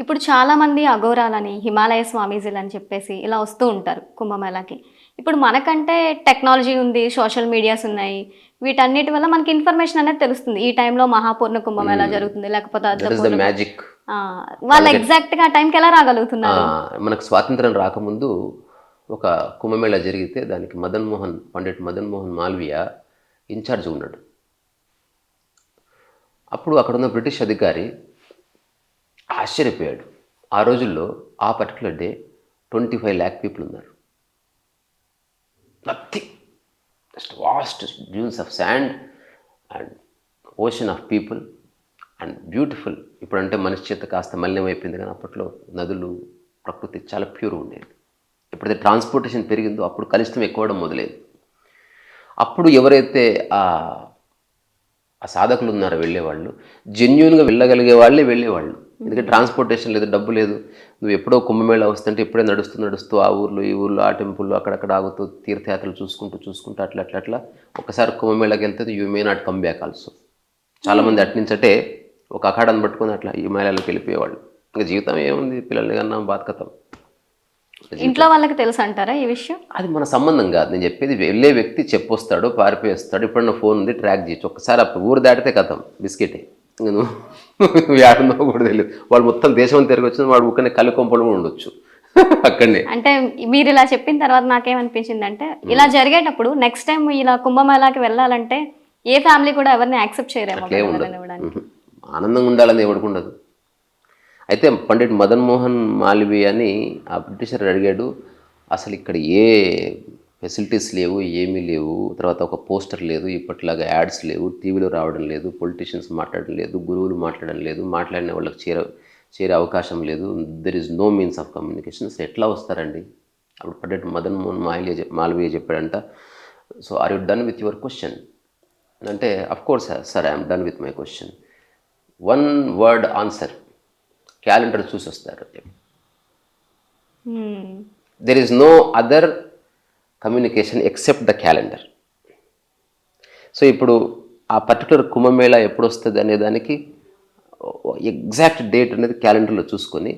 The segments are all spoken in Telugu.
ఇప్పుడు చాలా మంది అఘోరాలని హిమాలయ స్వామీజీలు అని చెప్పేసి ఇలా వస్తూ ఉంటారు కుంభమేళాకి. ఇప్పుడు మనకంటే టెక్నాలజీ ఉంది సోషల్ మీడియాస్ ఉన్నాయి వీటన్నిటి వల్ల మనకి ఇన్ఫర్మేషన్ అనేది తెలుస్తుంది. ఈ టైంలో మహాపూర్ణ కుంభమేళా జరుగుతుంది లేకపోతే మ్యాజిక్ వాళ్ళు ఎగ్జాక్ట్గా టైంకి ఎలా రాగలుగుతున్నారు? మనకు స్వాతంత్రం రాకముందు ఒక కుంభమేళా జరిగితే దానికి మదన్ మోహన్ పండిట్ మదన్ మోహన్ మాల్వియ ఇన్ఛార్జ్ ఉన్నాడు. అప్పుడు అక్కడ ఉన్న బ్రిటిష్ అధికారి ఆశ్చర్యపోయాడు. ఆ రోజుల్లో ఆ particular day twenty five lakh people ఉన్నారు. Nothing just vast dunes of sand and ocean of people and beautiful ఇప్పుడంటే మనిషి చేత కాస్త మలినం అయిపోయింది కానీ అప్పట్లో నదులు ప్రకృతి చాలా ప్యూర్ ఉండేది. ఎప్పుడైతే ట్రాన్స్పోర్టేషన్ పెరిగిందో అప్పుడు కలుషితం ఎక్కువడం మొదలైంది. అప్పుడు ఎవరైతే ఆ ఆ సాధకులు ఉన్నారో వెళ్ళేవాళ్ళు జెన్యున్గా వెళ్ళగలిగే వాళ్ళే వెళ్ళేవాళ్ళు. ఎందుకంటే ట్రాన్స్పోర్టేషన్ లేదు డబ్బు లేదు. నువ్వు ఎప్పుడో కుంభమేళా వస్తుంటే ఎప్పుడే నడుస్తూ నడుస్తూ ఆ ఊర్లో ఈ ఊర్లో ఆ టెంపుల్లో అక్కడక్కడ ఆగుతూ తీర్థయాత్రలు చూసుకుంటూ చూసుకుంటూ అట్లా అట్లా అట్లా. ఒకసారి కుంభమేళాకి వెళ్తే you may not come back also చాలామంది అట్నుంచటే ఒక అఖాడాన్ని పట్టుకొని అట్లా ఈ మేళాలకు వెళ్ళిపోయేవాళ్ళు. ఇంకా జీవితం ఏముంది? పిల్లల్ని కన్నా బాధకతం. ఇంట్లో వాళ్ళకి తెలుసు అంటారా ఈ విషయం? అది మన సంబంధం కాదు. నేను చెప్పేది వెళ్ళే వ్యక్తి చెప్పొస్తాడు పారిపోయేస్తాడు ఇప్పుడన్నా ఫోన్ ఉంది ట్రాక్ చేయొచ్చు. అప్పుడు ఊరు దాటితే కథం బిస్కెటే. నువ్వు నువ్వు ఏడుందో కూడా తెలియదు. వాడు మొత్తం దేశం తిరిగి వచ్చిన వాడు ఊకనే కళ్ళు కొంపలు కూడా ఉండొచ్చు. అక్కడనే. అంటే మీరు ఇలా చెప్పిన తర్వాత నాకేమనిపించింది అంటే ఇలా జరిగేటప్పుడు నెక్స్ట్ టైం ఇలా కుంభమేళాకి వెళ్ళాలంటే ఏ ఫ్యామిలీ కూడా ఎవరిని యాక్సెప్ట్ మ్మ్. ఆనందంగా ఉండాలని ఎవరికి ఉండదు. అయితే పండిట్ మదన్ మోహన్ మాల్వీ అని ఆ బ్రిటిషర్ అడిగాడు అసలు ఇక్కడ ఏ ఫెసిలిటీస్ లేవు ఏమీ లేవు. తర్వాత ఒక పోస్టర్ లేదు ఇప్పటిలాగా యాడ్స్ లేవు టీవీలో రావడం లేదు పొలిటీషియన్స్ మాట్లాడడం లేదు గురువులు మాట్లాడడం లేదు మాట్లాడిన వాళ్ళకి చేర చేరే అవకాశం లేదు. There is no means of communications ఎట్లా వస్తారండి? అప్పుడు పండిట్ మదన్ మోహన్ మాల్వీ మాల్వీయ చెప్పాడంట. So are you done with your question అంటే of course sir I'm done with my question one word answer calendar చూసి వస్తారు. There is no other communication except the calendar so ఇప్పుడు ఆ పర్టికులర్ కుంభమేళా ఎప్పుడు వస్తుంది అనే దానికి ఎగ్జాక్ట్ డేట్ అనేది క్యాలెండర్లో చూసుకొని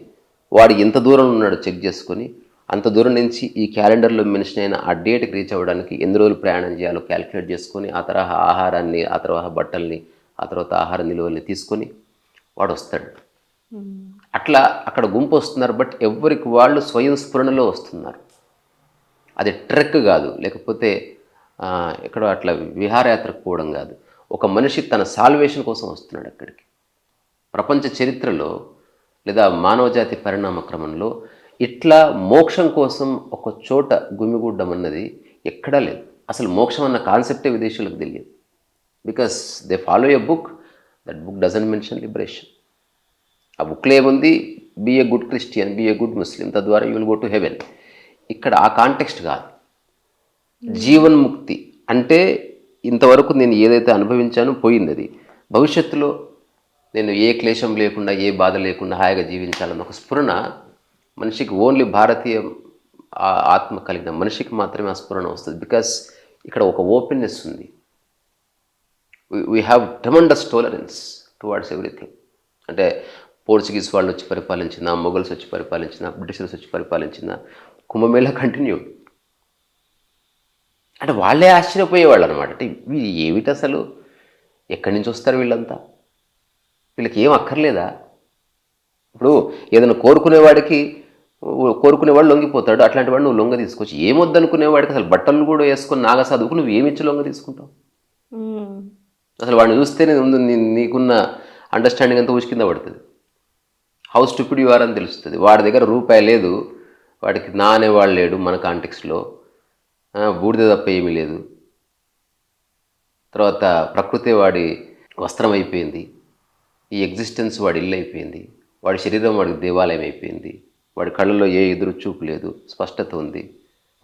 వాడు ఎంత దూరం ఉన్నాడో చెక్ చేసుకొని అంత దూరం నుంచి ఈ క్యాలెండర్లో మెన్షన్ అయిన ఆ డేట్కి రీచ్ అవ్వడానికి ఎన్ని రోజులు ప్రయాణం చేయాలో క్యాలిక్యులేట్ చేసుకొని ఆ తరహా ఆహారాన్ని ఆ తరహా బట్టల్ని ఆ తర్వాత ఆహార నిల్వల్ని తీసుకొని వాడు వస్తాడు. అట్లా అక్కడ గుంపు వస్తున్నారు బట్ ఎవరికి వాళ్ళు స్వయం స్ఫురణలో వస్తున్నారు. అది ట్రెక్ కాదు. లేకపోతే ఎక్కడో అట్లా విహారయాత్రకు పోవడం కాదు. ఒక మనిషి తన సాల్వేషన్ కోసం వస్తున్నాడు అక్కడికి. ప్రపంచ చరిత్రలో లేదా మానవజాతి పరిణామ క్రమంలో ఇట్లా మోక్షం కోసం ఒక చోట గుమిగూడడం అన్నది ఎక్కడా లేదు. అసలు మోక్షం అన్న కాన్సెప్టే విదేశీయులకు తెలియదు. Because they follow a book that book doesn't mention liberation ఆ బుక్లో ఏముంది? Be a good Christian be a good Muslim తద్వారా you will go to heaven ఇక్కడ ఆ కాంటెక్స్ట్ కాదు. జీవన్ముక్తి అంటే ఇంతవరకు నేను ఏదైతే అనుభవించానో పోయింది అది భవిష్యత్తులో నేను ఏ క్లేశం లేకుండా ఏ బాధ లేకుండా హాయిగా జీవించాలన్న ఒక స్ఫురణ మనిషికి ఓన్లీ భారతీయ ఆత్మ కలిగిన మనిషికి మాత్రమే ఆ స్ఫురణ వస్తుంది. బికాస్ ఇక్కడ ఒక ఓపెన్నెస్ ఉంది. We have tremendous tolerance towards everything అంటే పోర్చుగీస్ వాళ్ళు వచ్చి పరిపాలించిన మొఘల్స్ వచ్చి పరిపాలించిన బ్రిటిషర్స్ వచ్చి పరిపాలించిన కుంభమేళా కంటిన్యూ. అంటే వాళ్ళే ఆశ్చర్యపోయేవాళ్ళు అనమాట అంటే వీళ్ళు ఏమిటి అసలు? ఎక్కడి నుంచి వస్తారు వీళ్ళంతా? వీళ్ళకి ఏం అక్కర్లేదా? ఇప్పుడు ఏదైనా కోరుకునేవాడికి కోరుకునేవాడు లొంగిపోతాడు అట్లాంటి వాడు నువ్వు లొంగ తీసుకొచ్చి ఏమొద్దనుకునేవాడికి అసలు బట్టలు కూడా వేసుకొని నాగ చదువుకు నువ్వు ఏమిచ్చి లొంగ తీసుకుంటావు. అసలు వాడిని చూస్తేనే నీకున్న అండర్స్టాండింగ్ అంతా ఊసి కింద పడుతుంది. హౌ స్టూపిడ్ యు ఆర్ అని తెలుస్తుంది. వాడి దగ్గర రూపాయి లేదు. వాడికి నా అనేవాడు లేడు మన కాంటెక్స్లో. బూడిద తప్ప ఏమీ లేదు. తర్వాత ప్రకృతి వాడి వస్త్రం అయిపోయింది. ఈ ఎగ్జిస్టెన్స్ వాడి ఇల్లు అయిపోయింది. వాడి శరీరం వాడికి దేవాలయం అయిపోయింది. వాడి కళ్ళలో ఏ ఎదురు చూపు లేదు. స్పష్టత ఉంది.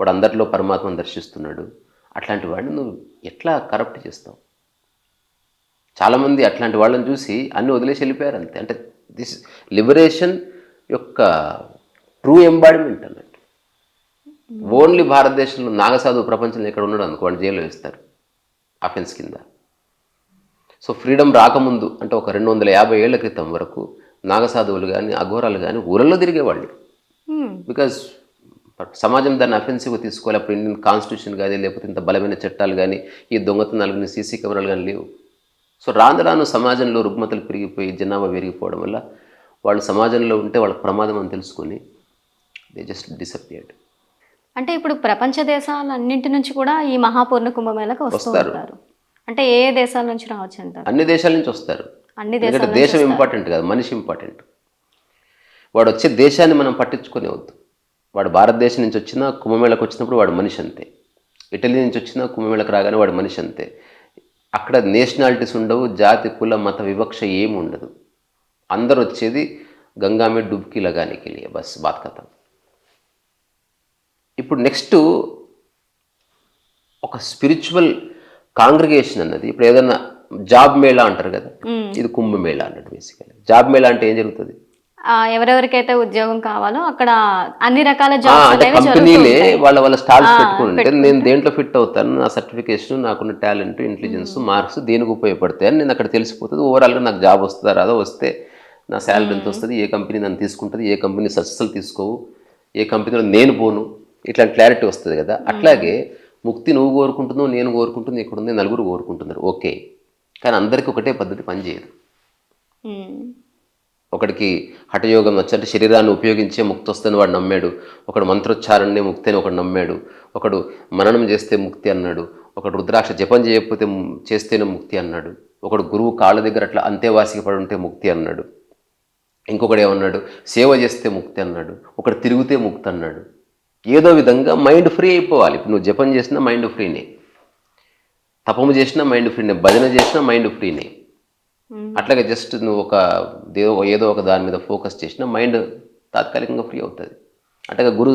వాడు అందరిలో పరమాత్మను దర్శిస్తున్నాడు. అట్లాంటి వాడిని నువ్వు ఎట్లా కరప్ట్ చేస్తావు? చాలామంది అట్లాంటి వాళ్ళని చూసి అన్ని వదిలేసి వెళ్ళిపోయారు అంతే. అంటే దిస్ లిబరేషన్ యొక్క ట్రూ ఎంబాడిమెంట్ అన్నట్టు. ఓన్లీ భారతదేశంలో నాగసాధు ప్రపంచంలో ఎక్కడ ఉన్నాడు అనుకో వాడిని జైల్లో వేస్తారు అఫెన్స్ కింద. సో ఫ్రీడమ్ రాకముందు అంటే ఒక రెండు వందల యాభై ఏళ్ళ క్రితం వరకు నాగసాధువులు కానీ అఘోరాలు కానీ ఊరల్లో తిరిగేవాళ్ళు. బికాజ్ సమాజం దాన్ని అఫెన్సివ్గా తీసుకోవాలి అప్పుడు ఇండియన్ కాన్స్టిట్యూషన్ కానీ లేకపోతే ఇంత బలమైన చట్టాలు కానీ ఈ దొంగతనాలు కానీ సీసీ కెమెరాలు కానీ లేవు. సో రాను రాను సమాజంలో రుగ్మతలు పెరిగిపోయి జనాభా పెరిగిపోవడం వల్ల వాళ్ళు సమాజంలో ఉంటే వాళ్ళకి ప్రమాదం అని తెలుసుకొని దే జస్ట్ డిసప్పియర్డ్ అంటే ఇప్పుడు ప్రపంచ దేశాలన్నింటి నుంచి కూడా ఈ మహాపూర్ణ కుంభమేళకు వస్తూ వస్తారు. అంటే ఏ దేశాల నుంచి రావచ్చు అంటారు? అన్ని దేశాల నుంచి వస్తారు. అన్ని దేశాల దేశం ఇంపార్టెంట్ కాదు మనిషి ఇంపార్టెంట్ వాడు వచ్చే దేశాన్ని మనం పట్టించుకునే వద్దు. వాడు భారతదేశం నుంచి వచ్చినా కుంభమేళకు వచ్చినప్పుడు వాడు మనిషి అంతే. ఇటలీ నుంచి వచ్చినా కుంభమేళకు రాగానే వాడు మనిషి అంతే. అక్కడ నేషనాలిటీస్ ఉండవు జాతి కుల మత వివక్ష ఏమి ఉండదు అందరు వచ్చేది గంగా డుబ్కి లగానికి బస్ బాత్ కథ. ఇప్పుడు నెక్స్ట్ ఒక స్పిరిచువల్ కాంగ్రిగేషన్ అన్నది ఇప్పుడు ఏదైనా జాబ్ మేళా అంటారు కదా ఇది కుంభమేళా అన్నట్టు బేసికలీ జాబ్ మేళా అంటే ఏం జరుగుతుంది? ఎవరెవరికైతే ఉద్యోగం కావాలో అక్కడ అన్ని రకాల కంపెనీలే. వాళ్ళ వాళ్ళ స్టాల్స్ ఆ, పెట్టుకుంటే. నేను దేంట్లో ఫిట్ అవుతాను నా సర్టిఫికేషన్ నాకున్న టాలెంట్ ఇంటెలిజెన్స్ మార్క్స్ దేనికి ఉపయోగపడతాయి అని నేను అక్కడ తెలిసిపోతుంది. ఓవరాల్గా నాకు జాబ్ వస్తుందా రాదా? వస్తే నా శాలరీ ఎంత వస్తుంది? ఏ కంపెనీ నన్ను తీసుకుంటుంది? ఏ కంపెనీ సక్సెస్ఫుల్ తీసుకోవు? ఏ కంపెనీలో నేను పోను? ఇట్లాంటి క్లారిటీ వస్తుంది కదా. అట్లాగే ముక్తి నువ్వు కోరుకుంటున్నావు నేను కోరుకుంటుంది ఇక్కడ ఉంది నలుగురు కోరుకుంటున్నారు. ఓకే. కానీ అందరికీ ఒకటే పద్ధతి పనిచేయదు ఉమ్. ఒకడికి హఠయోగం వచ్చి అంటే శరీరాన్ని ఉపయోగించే ముక్తి వస్తుందని వాడు నమ్మాడు. ఒకడు మంత్రోచ్చారణనే ముక్తి అని ఒకడు నమ్మాడు. ఒకడు మననం చేస్తే ముక్తి అన్నాడు. ఒకడు రుద్రాక్ష జపం చేయకపోతే చేస్తేనే ముక్తి అన్నాడు. ఒకడు గురువు కాళ్ళ దగ్గర అట్లా అంతేవాసికి పడి ఉంటే ముక్తి అన్నాడు. ఇంకొకడు ఏమన్నాడు? సేవ చేస్తే ముక్తి అన్నాడు. ఒకడు తిరిగితే ముక్తి అన్నాడు. ఏదో విధంగా మైండ్ ఫ్రీ అయిపోవాలి. ఇప్పుడు నువ్వు జపం చేసినా మైండ్ ఫ్రీనే తపము చేసినా మైండ్ ఫ్రీనే భజన చేసినా మైండ్ ఫ్రీనే. అట్లాగే జస్ట్ నువ్వు ఒక ఏదో ఒక దాని మీద ఫోకస్ చేసినా మైండ్ తాత్కాలికంగా ఫ్రీ అవుతుంది. అట్లాగే గురు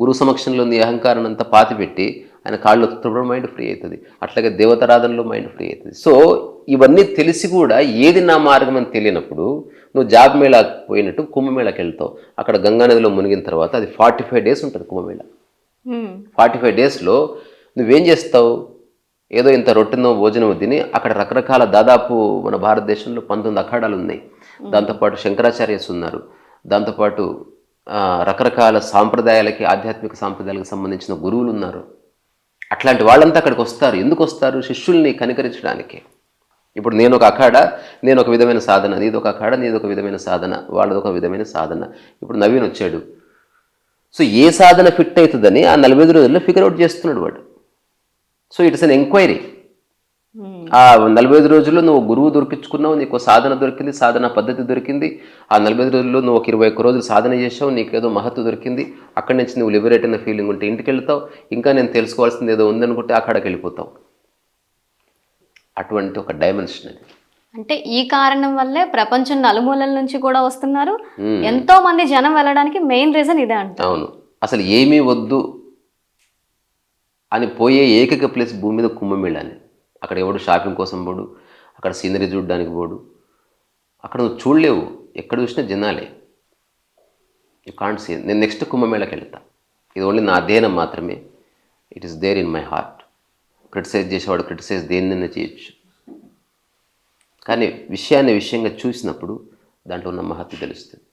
గురు సమక్షంలో నీ అహంకారం అంతా పాతి పెట్టి ఆయన కాళ్ళు ఒత్తుతున్నప్పుడు మైండ్ ఫ్రీ అవుతుంది. అట్లాగే దేవతారాధనలో మైండ్ ఫ్రీ అవుతుంది. సో ఇవన్నీ తెలిసి కూడా ఏది నా మార్గం అని తెలియనప్పుడు నువ్వు జాబ్ మేళా పోయినట్టు కుంభమేళాకి వెళ్తావు. అక్కడ గంగానదిలో మునిగిన తర్వాత అది ఫార్టీ ఫైవ్ డేస్ ఉంటుంది కుంభమేళా. ఫార్టీ ఫైవ్ డేస్లో నువ్వేం చేస్తావు? ఏదో ఇంత రొట్టెనో భోజనం తిని అక్కడ రకరకాల దాదాపు మన భారతదేశంలో పంతొమ్మిది అఖాడాలు ఉన్నాయి. దాంతోపాటు శంకరాచార్యస్ ఉన్నారు. దాంతోపాటు రకరకాల సాంప్రదాయాలకి ఆధ్యాత్మిక సాంప్రదాయాలకు సంబంధించిన గురువులు ఉన్నారు. అట్లాంటి వాళ్ళంతా అక్కడికి వస్తారు. ఎందుకు వస్తారు? శిష్యుల్ని కనికరించడానికి. ఇప్పుడు నేను ఒక అఖాడ నేను ఒక విధమైన సాధన. నీది ఒక అఖాడ నీది ఒక విధమైన సాధన. వాళ్ళది ఒక విధమైన సాధన. ఇప్పుడు నవీన్ వచ్చాడు. సో ఏ సాధన ఫిట్ అవుతుందని ఆ నలభై ఐదు రోజుల్లో ఫిగర్ అవుట్ చేస్తున్నాడు వాడు. So it's an enquiry. ఆ నలభై ఐదు రోజుల్లో నువ్వు గురువు దొరికించుకున్నావు నీకు సాధన దొరికింది సాధన పద్ధతి దొరికింది. ఆ నలభై ఐదు రోజుల్లో నువ్వు ఒక ఇరవై ఒక్క రోజులు సాధన చేసావు నీకు ఏదో మహత్వ దొరికింది. అక్కడి నుంచి నువ్వు లిబరేట్ అయిన ఫీలింగ్ ఉంటే ఇంటికి వెళ్తావు ఇంకా నేను తెలుసుకోవాల్సింది ఏదో ఉందనుకుంటే అక్కడికి వెళ్ళిపోతావు అటువంటి ఒక డైమెన్షన్ అది. అంటే ఈ కారణం వల్లే ప్రపంచం నలుమూలల నుంచి కూడా వస్తున్నారు. ఎంతో మంది జనం వెళ్ళడానికి మెయిన్ రీజన్ ఇదే అంట అవును. అసలు ఏమీ వద్దు అని పోయే ఏకైక ప్లేస్ భూమి మీద కుంభమేళాని అక్కడ ఎవడు షాపింగ్ కోసం పోడు అక్కడ సీనరీ చూడడానికి పోడు అక్కడ నువ్వు చూడలేవు. ఎక్కడ చూసినా జనాలే. యూ కాంట్ సీ నేను నెక్స్ట్ కుంభమేళకి వెళ్తా. ఇది ఓన్లీ నా అధ్యయనం మాత్రమే. It is there in my heart criticise చేసేవాడు క్రిటిసైజ్ దేన్నైనా చేయొచ్చు. కానీ విషయాన్ని విషయంగా చూసినప్పుడు దాంట్లో ఉన్న మహత్వ తెలుస్తుంది.